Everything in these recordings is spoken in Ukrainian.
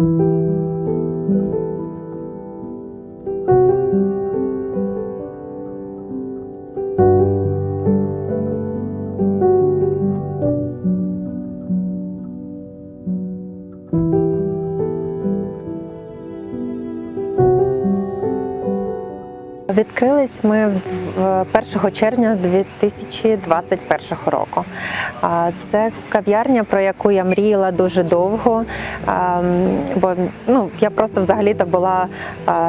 thank you Відкрились ми в 1 червня 2021 року. Це кав'ярня, про яку я мріяла дуже довго. Бо ну, я просто взагалі-то була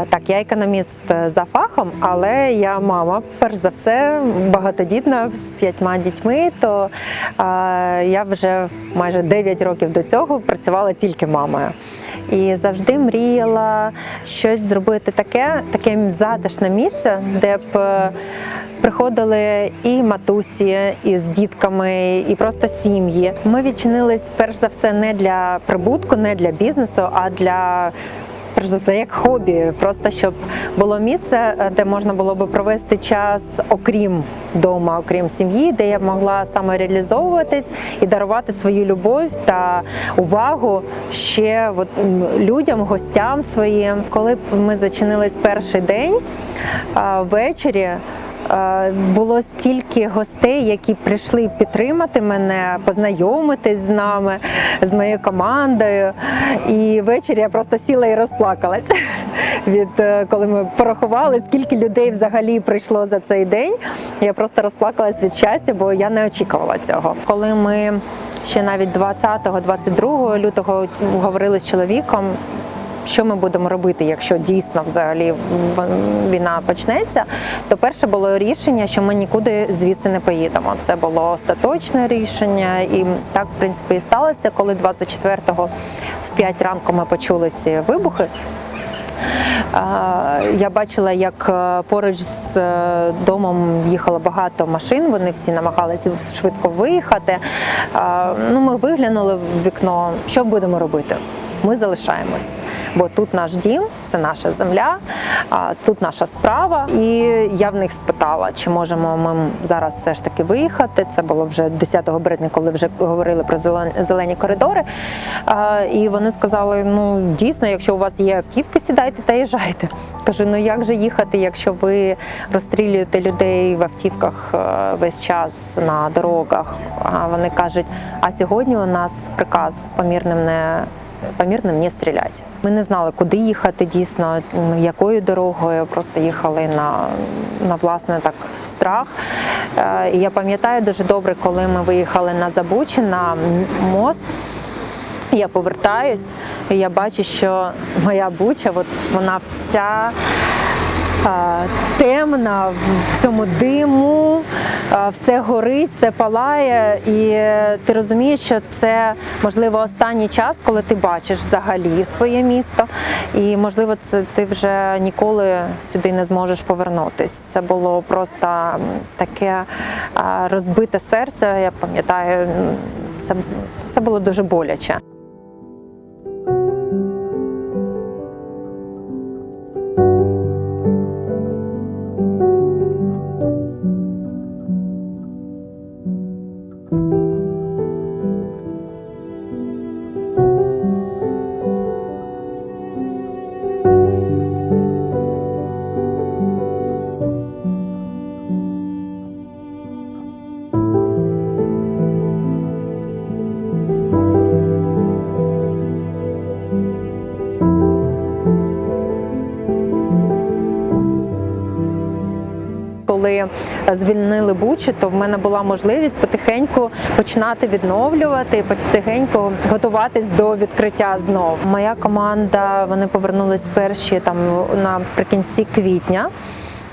так, я економіст за фахом, але я мама, перш за все, багатодітна з п'ятьма дітьми. То я вже майже 9 років до цього працювала тільки мамою. І завжди мріяла щось зробити таке, таке затишне місце, де б е, приходили і матусі, і з дітками, і просто сім'ї. Ми відчинились перш за все не для прибутку, не для бізнесу, а для перш за все як хобі, просто щоб було місце, е, де можна було би провести час, окрім дома, окрім сім'ї, де я б могла самореалізовуватись і дарувати свою любов та увагу ще от, людям, гостям своїм. Коли ми зачинились перший день ввечері. Е, Було стільки гостей, які прийшли підтримати мене, познайомитись з нами, з моєю командою. І ввечері я просто сіла і розплакалась від е, коли ми порахували, скільки людей взагалі прийшло за цей день. Я просто розплакалась від щастя, бо я не очікувала цього. Коли ми ще навіть 20-22 лютого говорили з чоловіком. Що ми будемо робити, якщо дійсно взагалі війна почнеться? То перше було рішення, що ми нікуди звідси не поїдемо. Це було остаточне рішення, і так в принципі і сталося, коли 24-го в 5 ранку ми почули ці вибухи. Я бачила, як е, поруч з е, домом їхало багато машин. Вони всі намагалися швидко виїхати. Ну, ми виглянули в вікно. Що будемо робити? Ми залишаємось, бо тут наш дім, це наша земля, тут наша справа. І я в них спитала, чи можемо ми зараз все ж таки виїхати. Це було вже 10 березня, коли вже говорили про зелені коридори. І вони сказали: ну дійсно, якщо у вас є автівки, сідайте та їжджайте. Кажу, ну як же їхати, якщо ви розстрілюєте людей в автівках е, весь час на дорогах? А вони кажуть: а сьогодні у нас приказ помірним не. Помірним не стріляти. Ми не знали, куди їхати дійсно, якою дорогою. Просто їхали на, на власне так страх. Е, я пам'ятаю дуже добре, коли ми виїхали на Забучі на мост. Я повертаюсь, і я бачу, що моя буча, от вона вся темна в цьому диму, все горить, все палає, і ти розумієш, що це можливо останній час, коли ти бачиш взагалі своє місто, і можливо, це ти вже ніколи сюди не зможеш повернутись. Це було просто таке розбите серце. Я пам'ятаю, це, це було дуже боляче. Коли звільнили Бучу, то в мене була можливість потихеньку починати відновлювати, потихеньку готуватись до відкриття знов. Моя команда вони повернулись перші там наприкінці квітня.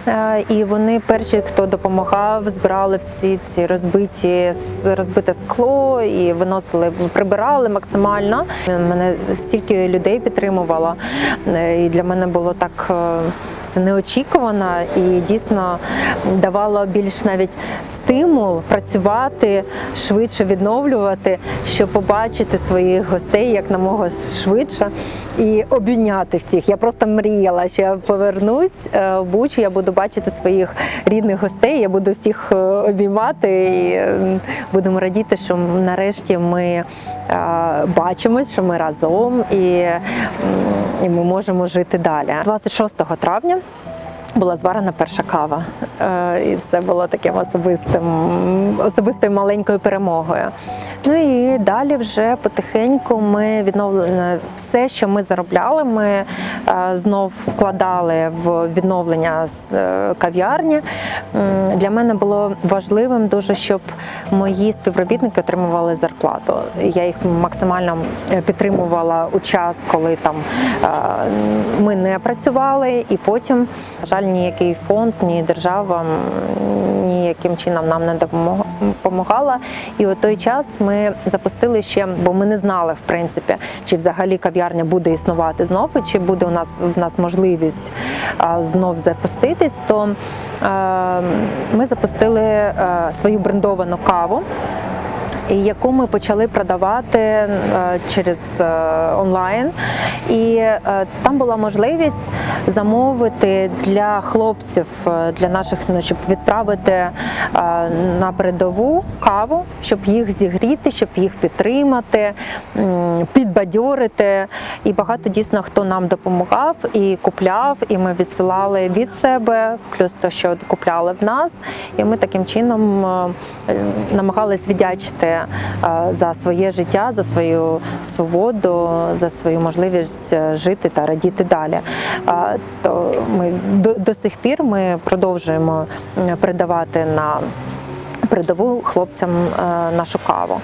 Е, І вони перші, хто допомагав, збирали всі ці розбиті розбите скло і виносили, прибирали максимально. Мене стільки людей підтримувало, е, і для мене було так. Це неочікувано і дійсно давало більш навіть стимул працювати швидше відновлювати, щоб побачити своїх гостей як намога швидше і обійняти всіх. Я просто мріяла, що я повернусь е, в Бучу, я буду бачити своїх рідних гостей, я буду всіх е, обіймати і е, будемо радіти, що нарешті ми бачимось, що ми разом і, і ми можемо жити далі. 26 травня. Була зварена перша кава, Е, і це було таким особистим, особистою маленькою перемогою. Ну і далі вже потихеньку ми відновлено все, що ми заробляли, ми е, знов вкладали в відновлення е, кав'ярні. Для мене було важливим дуже, щоб мої співробітники отримували зарплату. Я їх максимально е, підтримувала у час, коли там ми не працювали, і потім, на жаль, ніякий фонд, ні держава ніяким чином нам не допомагала. І у той час ми запустили ще, бо ми не знали, в принципі, чи взагалі кав'ярня буде існувати знову, чи буде у нас в нас можливість знов запуститись. То е, ми запустили е, свою брендовану каву яку ми почали продавати е, через е, онлайн. І е, там була можливість замовити для хлопців, для наших, ну, щоб відправити на передову каву, щоб їх зігріти, щоб їх підтримати, підбадьорити. І багато дійсно хто нам допомагав і купляв, і ми відсилали від себе, плюс те, що купляли в нас. І ми таким чином намагались віддячити е, за своє життя, за свою свободу, за свою можливість е, жити та радіти далі. То ми до, до сих пір ми продовжуємо передавати на передову хлопцям е, нашу каву.